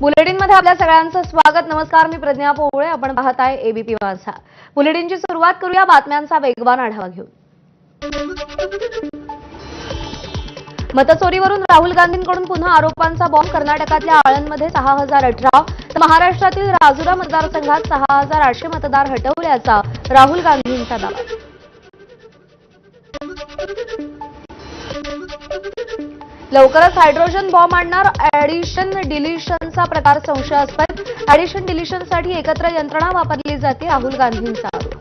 बुलेटिनमध्ये आपल्या सगळ्यांचं स्वागत. नमस्कार मी प्रज्ञा पोवळे. आपण पाहत आहे एबीपी माझा बुलेटिनची सुरुवात करूया बातम्यांचा वेगवान आढावा घेऊन. मतचोरीवरून राहुल गांधींकडून पुन्हा आरोपांचा बॉम्ब कर्नाटकातल्या आळंदमध्ये सहा हजार अठरा. तर महाराष्ट्रातील राजुरा मतदारसंघात सहा हजार आठशे मतदार हटवल्याचा राहुल गांधींचा दावा. लवकरच हायड्रोजन बॉम्ब आणणार. ऍडिशन असा प्रकार संशयास्पद. ऍडिशन डिलिशनसाठी एकत्र यंत्रणा वापरली जाते राहुल गांधींचा. आरोप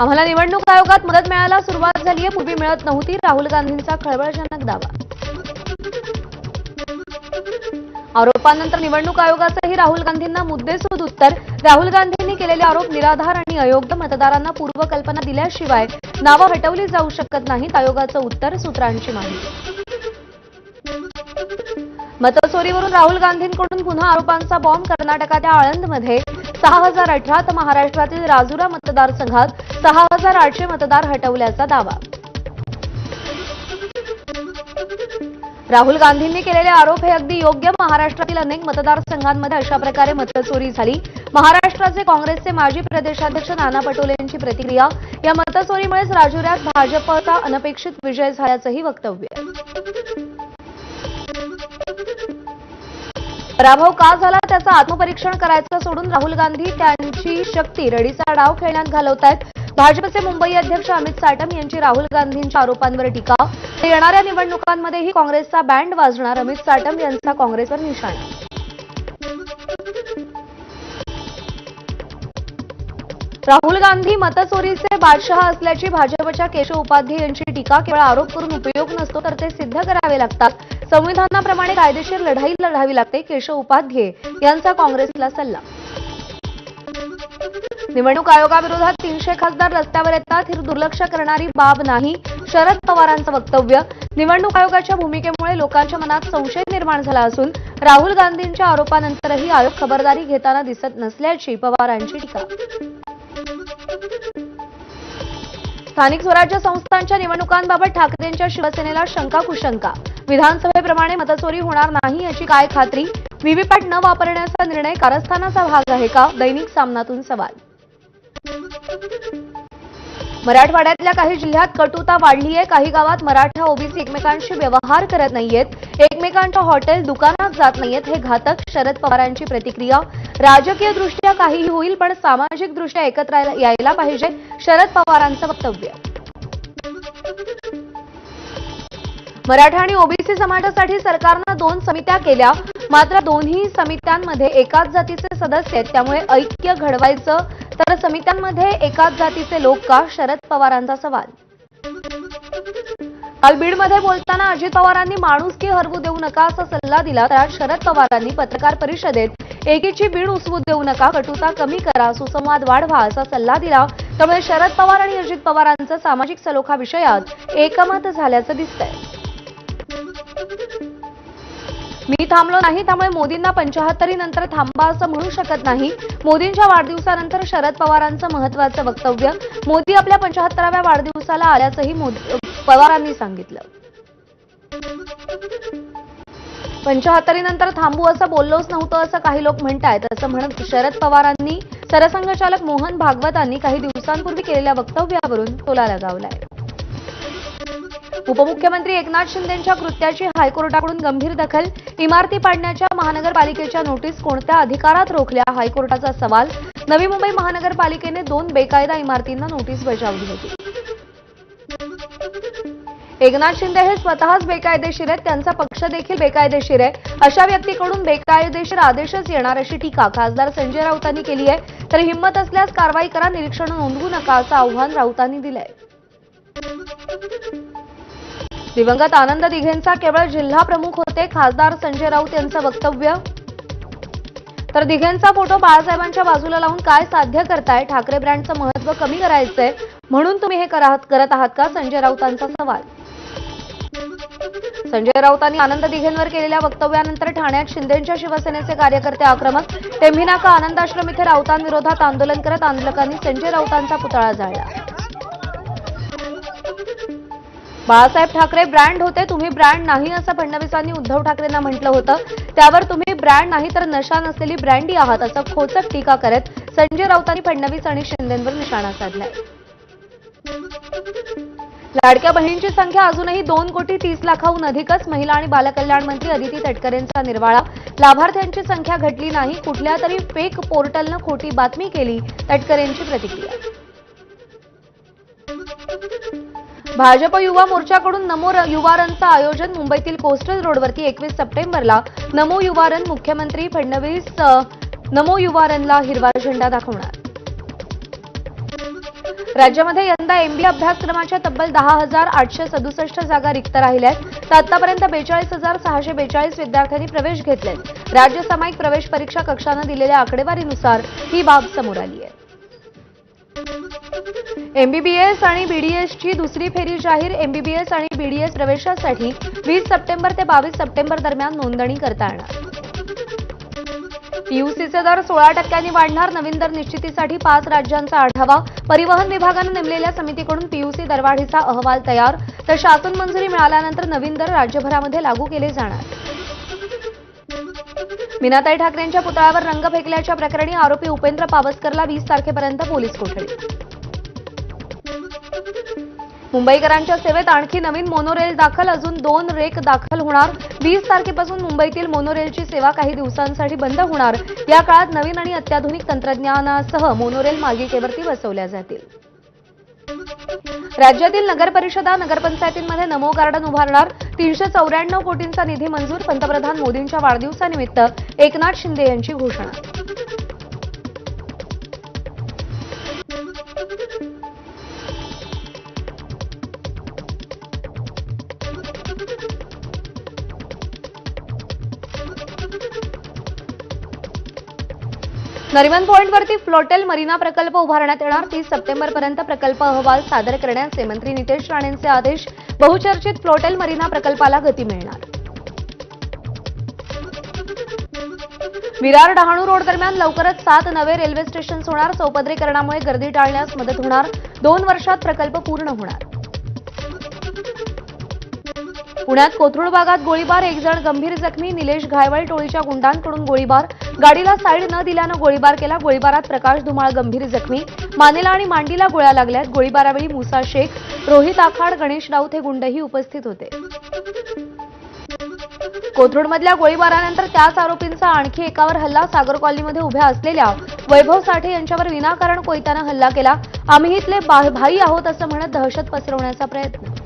आम्हाला निवडणूक आयोगात मदत मिळायला सुरुवात झाली आहे पूर्वी मिळत नव्हती राहुल गांधींचा खळबळजनक दावा. आरोपानंतर निवडणूक आयोगाचंही राहुल गांधींना मुद्देसूद उत्तर. राहुल गांधी गांधींनी केलेले आरोप निराधार आणि अयोग्य मतदारांना पूर्वकल्पना दिल्याशिवाय नावं हटवली जाऊ शकत नाहीत आयोगाचं उत्तर सूत्रांची माहिती. मतचोरीवरून राहुल गांधींकडून पुन्हा आरोपांचा बॉम्ब कर्नाटकाच्या आळंदमध्ये. सहा हजार अठरा तर महाराष्ट्रातील राजुरा मतदारसंघात सहा हजार आठशे मतदार हटवल्याचा दावा. राहुल गांधींनी केलेले आरोप हे अगदी योग्य. महाराष्ट्रातील अनेक मतदारसंघांमध्ये अशा प्रकारे मतचोरी झाली. महाराष्ट्राचे काँग्रेसचे माजी प्रदेशाध्यक्ष नाना पटोलेंची प्रतिक्रिया. या मतचोरीमुळेच राजुऱ्यात भाजपचा अनपेक्षित विजय झाल्याचंही वक्तव्य पराभव का झाला त्याचं आत्मपरीक्षण करायचं सोडून राहुल गांधी त्यांची शक्ती रडीचा डाव खेळण्यात घालवतायत. भाजपचे मुंबई अध्यक्ष अमित साटम यांची राहुल गांधींच्या आरोपांवर टीका. येणाऱ्या निवडणुकांमध्येही काँग्रेसचा बँड वाजणार अमित साटम यांचा काँग्रेसवर निशाणा. राहुल गांधी मतचोरीचे बादशहा असल्याची भाजपच्या केशव उपाध्ये यांची टीका केवळ आरोप करून उपयोग नसतो तर ते सिद्ध करावे लागतात. संविधानाप्रमाणे कायदेशीर लढाई लढावी लागते केशव उपाध्ये यांचा काँग्रेसला सल्ला. निवडणूक आयोगाविरोधात तीनशे खासदार रस्त्यावर येतात. ही दुर्लक्ष करणारी बाब नाही. शरद पवारांचं वक्तव्य. निवडणूक आयोगाच्या भूमिकेमुळे लोकांच्या मनात संशय निर्माण झाला असून राहुल गांधींच्या आरोपानंतरही आयोग खबरदारी घेताना दिसत नसल्याची पवारांची टीका. स्थानिक स्वराज्य संस्थांच्या निवडणुकांबाबत ठाकरेंच्या शिवसेनेला शंका कुशंका. विधानसभेप्रमाणे मतचोरी होणार नाही याची काय खात्री? व्हीव्हीपॅट न वापरण्याचा निर्णय कारस्थानाचा भाग आहे का? दैनिक सामनातून सवाल. मराठवाड्यातल्या काही जिल्ह्यात कटुता वाढली आहे काही गावात मराठा ओबीसी एकमेकांशी व्यवहार करत नाहीयेत. एकमेकांच्या हॉटेल दुकानात जात नाहीयेत. हे घातक शरद पवारांची प्रतिक्रिया. राजकीय दृष्ट्या काहीही होईल पण सामाजिक दृष्ट्या एकत्र यायला- यायला पाहिजे शरद पवारांचं वक्तव्य. मराठा आणि ओबीसी समाजासाठी सरकारनं दोन समित्या केल्या. मात्र दोन्ही समित्यांमध्ये एकाच जातीचे सदस्य आहेत. त्यामुळे ऐक्य घडवायचं तर समित्यांमध्ये एकाच जातीचे लोक का? शरद पवारांचा सवाल. काल बीडमध्ये बोलताना अजित पवारांनी माणुसकी हरवू देऊ नका असा सल्ला दिला. तर आज शरद पवारांनी पत्रकार परिषदेत एकीची बीड उसवू देऊ नका कटुता कमी करा सुसंवाद वाढवा असा सल्ला दिला. त्यामुळे शरद पवार आणि अजित पवारांचं सामाजिक सलोखा विषयात एकमत झाल्याचं दिसतंय. मी थांबलो नाही त्यामुळे मोदींना पंचाहत्तरी नंतर थांबा असं म्हणू शकत नाही. मोदींच्या वाढदिवसानंतर शरद पवारांचं महत्वाचं वक्तव्य. मोदी आपल्या पंचाहत्तराव्या वाढदिवसाला आल्याचंही पवारांनी सांगितलं. पंचाहत्तरीनंतर थांबू असं बोललोच नव्हतं असं काही लोक म्हणतायत असं म्हणत शरद पवारांनी सरसंघचालक मोहन भागवतांनी काही दिवसांपूर्वी केलेल्या वक्तव्यावरून टोला लगावलाय उपमुख्यमंत्री एकनाथ शिंदेंच्या कृत्याची हायकोर्टाकडून गंभीर दखल इमारती पाडण्याच्या महानगरपालिकेच्या नोटीस कोणत्या अधिकारात रोखल्या हायकोर्टाचा सवाल. नवी मुंबई महानगरपालिकेने दोन बेकायदा इमारतींना नोटीस बजावली होती. एकनाथ शिंदे हे स्वतःच बेकायदेशीर आहेत त्यांचा पक्ष देखील बेकायदेशीर आहे. अशा व्यक्तीकडून बेकायदेशीर आदेशच येणार अशी टीका खासदार संजय राऊतांनी केली आहे. तर हिंमत असल्यास कारवाई करा निरीक्षण नोंदवू नका असं आव्हान राऊतांनी दिलंय. दिवंगत आनंद दिघेंचा केवळ जिल्हा प्रमुख होते खासदार संजय राऊत यांचं वक्तव्य? तर दिघेंचा फोटो बाळासाहेबांच्या बाजूला लावून काय साध्य करताय? ठाकरे ब्रँडचं महत्त्व कमी करायचंय म्हणून तुम्ही हे करत आहात का? संजय राऊतांचा सवाल. संजय राऊतांनी आनंद दिघेंवर केलेल्या वक्तव्यानंतर ठाण्यात शिंदेच्या शिवसेनेचे कार्यकर्ते आक्रमक टेंभी नाका इथे राऊतांविरोधात आंदोलन करत आंदोलकांनी संजय राऊतांचा पुतळा जाळला. बाळासाहेब ठाकरे ब्रँड होते तुम्ही ब्रँड नाही असं फडणवीसांनी उद्धव ठाकरेंना म्हटलं होतं. त्यावर तुम्ही ब्रँड नाही तर नशा नसलेली ब्रँडी आहात असं खोचक टीका करत संजय राऊतांनी फडणवीस आणि शिंदेंवर निशाणा साधलाय. लाडक्या बहिणींची संख्या अजूनही दोन कोटी तीस लाखाहून अधिकच. महिला आणि बालकल्याण मंत्री अदिती तटकरेंचा निर्वाळा. लाभार्थ्यांची संख्या घटली नाही. कुठल्या तरी फेक पोर्टलनं खोटी बातमी केली तटकरेंची प्रतिक्रिया. भाजप युवा मोर्चाकडून नमो युवा रनचं आयोजन मुंबईतील कोस्टल रोडवरती एकवीस सप्टेंबरला. नमो युवा रन मुख्यमंत्री फडणवीस नमो युवा रनला हिरवा झेंडा दाखवणार. राज्यामध्ये यंदा एमबीए अभ्यासक्रमाच्या तब्बल दहा हजार आठशे सदुसष्ट जागा रिक्त राहिल्या आहेत. आतापर्यंत बेचाळीस हजार सहाशे बेचाळीस विद्यार्थ्यांनी प्रवेश घेतलेत. राज्य सामायिक प्रवेश परीक्षा कक्षानं दिलेल्या आकडेवारीनुसार ही बाब समोर आली आहे. एमबीबीएस आणि बीडीएसची दुसरी फेरी जाहीर एमबीबीएस आणि बीडीएस प्रवेशासाठी वीस सप्टेंबर ते बावीस सप्टेंबर दरम्यान नोंदणी करता येणार. पीयूसीचे दर सोळा टक्क्यांनी वाढणार. नवीन दर निश्चितीसाठी पाच राज्यांचा आढावा. परिवहन विभागानं नेमलेल्या समितीकडून पीयूसी दरवाढीचा अहवाल तयार. तर शासन मंजुरी मिळाल्यानंतर नवीन दर राज्यभरामध्ये लागू केले जाणार. मीनाताई ठाकरेंच्या पुतळ्यावर रंग फेकल्याच्या प्रकरणी आरोपी उपेंद्र पावसकरला वीस तारखेपर्यंत पोलीस कोठडी. मुंबईकरांच्या सेवेत आणखी नवीन मोनोरेल दाखल अजून दोन रेक दाखल होणार. वीस तारखेपासून मुंबईतील मोनोरेलची सेवा काही दिवसांसाठी बंद होणार. या काळात नवीन आणि अत्याधुनिक तंत्रज्ञानासह मोनोरेल मागिकेवरती बसवल्या जातील. राज्यातील नगरपरिषदा नगरपंचायतींमध्ये नमो गार्डन उभारणार. तीनशे चौऱ्याण्णव कोटींचा निधी मंजूर पंतप्रधान मोदींच्या वाढदिवसानिमित्त एकनाथ शिंदे यांची घोषणा. नरिमन पॉइंटवरती फ्लोटेल मरीना प्रकल्प उभारण्यात येणार. तीस सप्टेंबरपर्यंत प्रकल्प अहवाल सादर करण्याचे मंत्री नितेश राणेंचे आदेश. बहुचर्चित फ्लोटेल मरीना प्रकल्पाला गती मिळणार. विरार डहाणू रोड दरम्यान लवकरच सात नवे रेल्वे स्टेशन्स होणार. चौपदरीकरणामुळे गर्दी टाळण्यास मदत होणार. दोन वर्षात प्रकल्प पूर्ण होणार. पुण्यात कोथरूड भागात गोळीबार. एक जण गंभीर जखमी. निलेश घायवळ टोळीच्या गुंडांकडून गोळीबार. गाडीला साईड न दिल्यानं गोळीबार केला. गोळीबारात प्रकाश धुमाळ गंभीर जखमी. मानेला आणि मांडीला गोळ्या लागल्यात. गोळीबारावेळी मुसा शेख रोहित आखाड गणेश राऊत हे गुंडही उपस्थित होते. कोथरूडमधल्या गोळीबारानंतर त्याच आरोपींचा आणखी एकावर हल्ला सागर कॉलनीमध्ये उभ्या असलेल्या वैभव साठे यांच्यावर विनाकारण कोयत्यानं हल्ला केला. आम्ही इथले भाई आहोत असं म्हणत दहशत पसरवण्याचा प्रयत्न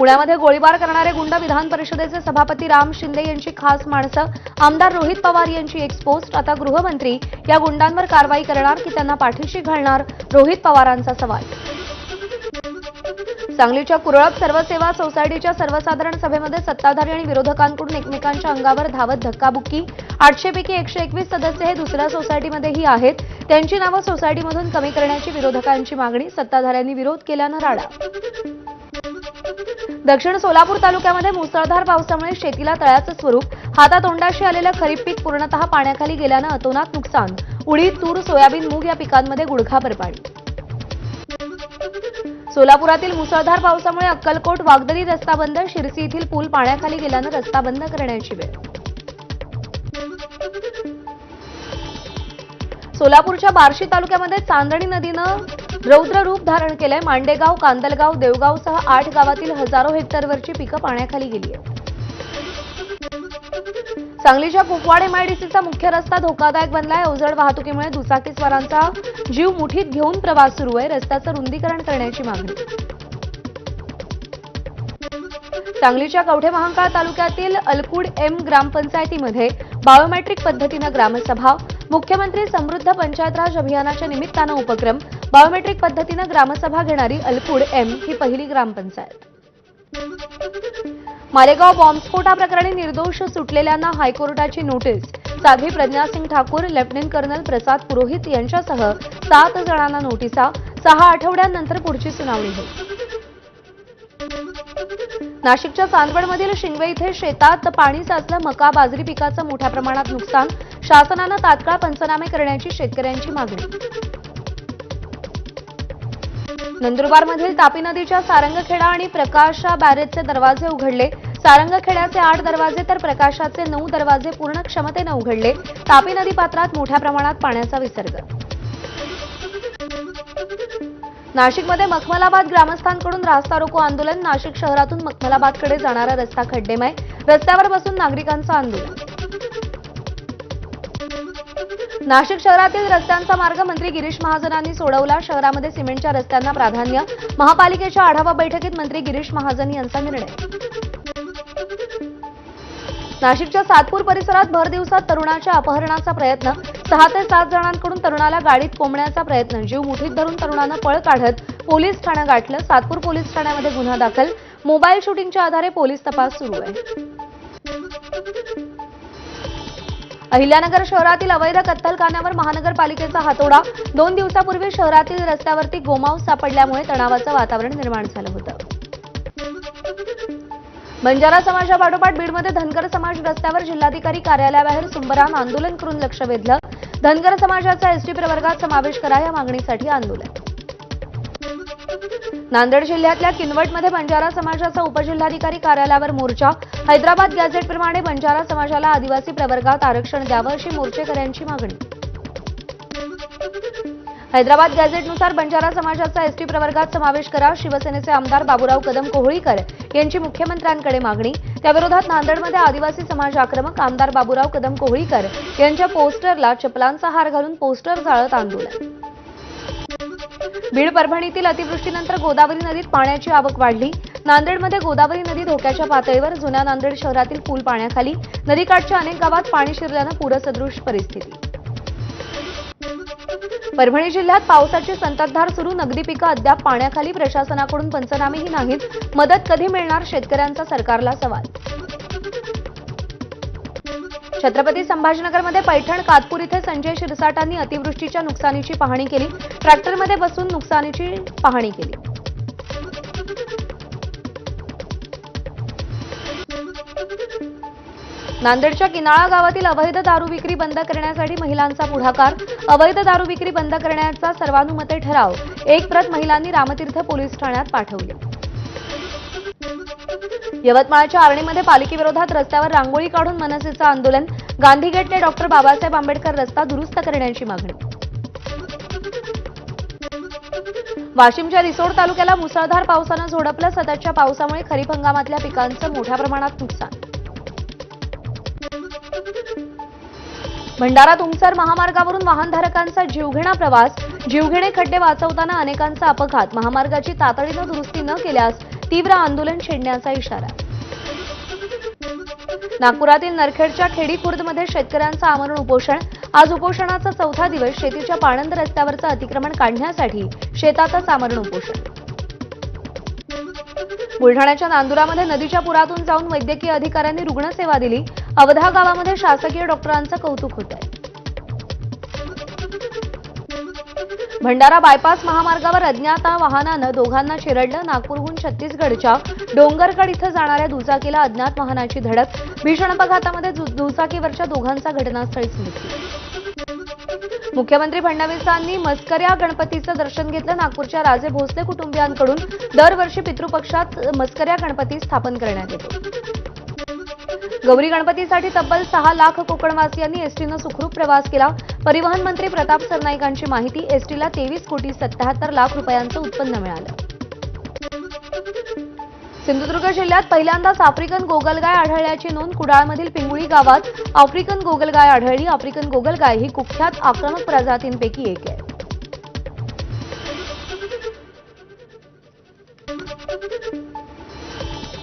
पुण्यामध्ये गोळीबार करणारे गुंड विधान परिषदेचे सभापती राम शिंदे यांची खास माणसं आमदार रोहित पवार यांची एक्सपोस्ट आता गृहमंत्री या गुंडांवर कारवाई करणार की त्यांना पाठीशी घालणार? रोहित पवारांचा सवाल. सांगलीच्या कुरळप सर्वसेवा सोसायटीच्या सर्वसाधारण सभेमध्ये सत्ताधारी आणि विरोधकांकडून एकमेकांच्या अंगावर धावत धक्काबुक्की. आठशेपैकी एकशे एकवीस सदस्य हे दुसऱ्या सोसायटीमध्येही आहेत. त्यांची नावं सोसायटीमधून कमी करण्याची विरोधकांची मागणी सत्ताधाऱ्यांनी विरोध केल्यानं राडा. दक्षिण सोलापूर तालुक्यामध्ये मुसळधार पावसामुळे शेतीला तळ्याचं स्वरूप हातातोंडाशी आलेलं खरीप पीक पूर्णतः पाण्याखाली गेल्यानं अतोनात नुकसान. उडीद तूर सोयाबीन मूग या पिकांमध्ये गुडघाभर पाणी. सोलापुरातील मुसळधार पावसामुळे अक्कलकोट वागदरी रस्ता बंद शिरसी येथील पूल पाण्याखाली गेल्यानं रस्ता बंद करण्याची वेळ. सोलापूरच्या बार्शी तालुक्यामध्ये चांदणी नदीनं रौद्र रूप धारण केलंय मांडेगाव कांदलगाव देवगावसह आठ गावातील हजारो हेक्टरवरची पिकं पाण्याखाली गेली आहेत. सांगलीच्या कुपवाड एमआयडीसीचा मुख्य रस्ता धोकादायक बनलाय. अवजड वाहतुकीमुळे दुचाकीस्वारांचा जीव मुठीत घेऊन प्रवास सुरू आहे. रस्त्याचं रुंदीकरण करण्याची मागणी. सांगलीच्या कवठे महांकाळ तालुक्यातील अलकुड एम ग्रामपंचायतीमध्ये बायोमेट्रिक पद्धतीनं ग्रामसभा मुख्यमंत्री समृद्ध पंचायत राज अभियानाच्या निमित्तानं उपक्रम बायोमेट्रिक पद्धतीनं ग्रामसभा घेणारी अलकुड एम ही पहिली ग्रामपंचायत. मालेगाव बॉम्बस्फोटाप्रकरणी निर्दोष सुटलेल्यांना हायकोर्टाची notice. Sadhvi Pragya Singh Thakur lieutenant colonel Prasad Purohit यांच्यासह सात जणांना नोटिसा. सहा आठवड्यांनंतर पुढची सुनावणी होईल. नाशिकच्या चांदवडमधील शिंगवे इथे शेतात पाणी साचलं मका बाजरी पिकाचं मोठ्या प्रमाणात नुकसान. शासनानं तात्काळ पंचनामे करण्याची शेतकऱ्यांची मागणी. नंदुरबारमधील तापी नदीच्या सारंगखेडा आणि प्रकाशा बॅरेजचे दरवाजे उघडले. सारंगखेड्याचे आठ दरवाजे तर प्रकाशाचे नऊ दरवाजे पूर्ण क्षमतेनं उघडले. तापी नदी पात्रात मोठ्या प्रमाणात पाण्याचा विसर्ग. नाशिकमध्ये मखमलाबाद ग्रामस्थांकडून रास्ता रोको आंदोलन. नाशिक शहरातून मखमलाबादकडे जाणारा रस्ता खड्डेमय. रस्त्यावर बसून नागरिकांचं आंदोलन. नाशिक शहरातील रस्त्यांचा मार्ग मंत्री गिरीश महाजनांनी सोडवला. शहरामध्ये सिमेंटच्या रस्त्यांना प्राधान्य. महापालिकेच्या आढावा बैठकीत मंत्री गिरीश महाजन यांचा निर्णय. नाशिकच्या सातपूर परिसरात भर दिवसात तरुणाच्या अपहरणाचा प्रयत्न. सहा ते सात जणांकडून तरुणाला गाडीत कोंबण्याचा प्रयत्न. जीव मुठीत धरून तरुणानं पळ काढत पोलीस ठाणं गाठलं. सातपूर पोलीस ठाण्यामध्ये गुन्हा दाखल. मोबाईल शूटिंगच्या आधारे पोलीस तपास सुरू आहे. अहिल्यानगर शहरातील अवैध कत्तलखान्यावर महानगरपालिकेचा हातोडा. दोन दिवसापूर्वी शहरातील रस्त्यावरती गोमांस सापडल्यामुळे तणावाचं वातावरण निर्माण झालं होतं. बंजारा समाजापाठोपाठ बीडमध्ये धनगर समाज रस्त्यावर जिल्हाधिकारी कार्यालयाबाहेर सुंबरान आंदोलन करून लक्ष वेधलं. धनगर समाजाचा एसटी प्रवर्गात समावेश करा या मागणीसाठी आंदोलन. नांदेड जिल्ह्यातल्या किनवटमध्ये बंजारा समाजाचा उपजिल्हाधिकारी कार्यालयावर मोर्चा. हैदराबाद गॅझेटप्रमाणे बंजारा समाजाला आदिवासी प्रवर्गात आरक्षण द्यावं अशी मोर्चेकऱ्यांची मागणी. हैदराबाद गॅझेटनुसार बंजारा समाजाचा एसटी प्रवर्गात समावेश करा शिवसेनेचे आमदार बाबूराव कदम कोहळीकर यांची मुख्यमंत्र्यांकडे मागणी. त्याविरोधात नांदेडमध्ये आदिवासी समाज आक्रमक आमदार बाबूराव कदम कोहळीकर यांच्या पोस्टरला चपलांचा हार घालून पोस्टर जाळत आंदोलन. बीड परभणीतील अतिवृष्टीनंतर गोदावरी नदीत पाण्याची आवक वाढली. नांदेडमध्ये गोदावरी नदी धोक्याच्या पातळीवर जुन्या नांदेड शहरातील पूल पाण्याखाली. नदीकाठच्या अनेक गावात पाणी शिरल्यानं पूरसदृश परिस्थिती. परभणी जिल्ह्यात पावसाची संततधार सुरू. नगदी पिकं अद्याप पाण्याखाली. प्रशासनाकडून पंचनामेही नाहीत. मदत कधी मिळणार? शेतकऱ्यांचा सरकारला सवाल. छत्रपती संभाजीनगरमध्ये पैठण कातपूर इथे संजय शिरसाटांनी अतिवृष्टीच्या नुकसानीची पाहणी केली. ट्रॅक्टरमध्ये बसून नुकसानीची पाहणी केली. नांदेडच्या किनाळा गावातील अवैध दारू विक्री बंद करण्यासाठी महिलांचा पुढाकार अवैध दारू विक्री बंद करण्याचा सर्वानुमते ठराव एक प्रत महिलांनी रामतीर्थ पोलीस ठाण्यात पाठवली. यवतमाळच्या आरणीमध्ये पालिकेविरोधात रस्त्यावर रांगोळी काढून मनसेचं आंदोलन गांधीगेटने डॉक्टर बाबासाहेब आंबेडकर रस्ता दुरुस्त करण्याची मागणी. वाशिमच्या रिसोड तालुक्याला मुसळधार पावसानं झोडपलं सततच्या पावसामुळे खरीप हंगामातल्या पिकांचं मोठ्या प्रमाणात नुकसान. भंडारा तुमसर महामार्गावरून वाहनधारकांचा जीवघेणा प्रवास जीवघेणे खड्डे वाचवताना अनेकांचा अपघात महामार्गाची तातडीनं दुरुस्ती न केल्यास तीव्र आंदोलन छेडण्याचा इशारा. नागपुरातील नरखेडच्या खेडी खुर्दमध्ये शेतकऱ्यांचं आमरण उपोषण. आज उपोषणाचा चौथा दिवस शेतीच्या पाणंद रस्त्यावरचं अतिक्रमण काढण्यासाठी शेतातच आमरण उपोषण. बुलढाण्याच्या नांदुरामध्ये नदीच्या पुरातून जाऊन वैद्यकीय अधिकाऱ्यांनी रुग्णसेवा दिली. अवधा गावामध्ये शासकीय डॉक्टरांचं कौतुक होत आहे भंडारा बायपास महामार्गावर अज्ञात वाहनानं दोघांना चिरडलं नागपूरहून छत्तीसगडच्या डोंगरगड इथं जाणाऱ्या दुचाकीला अज्ञात वाहनाची धडक. भीषण अपघातामध्ये दुचाकीवरच्या दोघांचा घटनास्थळीच मृत्यू मुख्यमंत्री फडणवीसांनी मस्कऱ्या गणपतीचं दर्शन घेतलं नागपूरच्या राजे भोसले कुटुंबियांकडून. दरवर्षी पितृपक्षात मस्कऱ्या गणपती स्थापन करण्यात येतो. गौरी गणपतीसाठी तब्बल सहा लाख कोकणवासियांनी एसटीनं सुखरूप प्रवास केला. परिवहन मंत्री प्रताप सरनाईकांची माहिती एसटीला तेवीस कोटी सत्याहत्तर लाख रुपयांचं उत्पन्न मिळालं. सिंधुदुर्ग जिल्ह्यात पहिल्यांदाच आफ्रिकन गोगलगाय आढळल्याची नोंद कुडाळमधील पिंगुळी गावात. आफ्रिकन गोगलगाय आढळली. आफ्रिकन गोगलगाय ही कुख्यात आक्रमक प्रजातींपैकी एक आहे.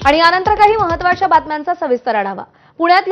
आणि यानंतर काही महत्त्वाच्या बातम्यांचा सविस्तर आढावा. पुण्यातल्या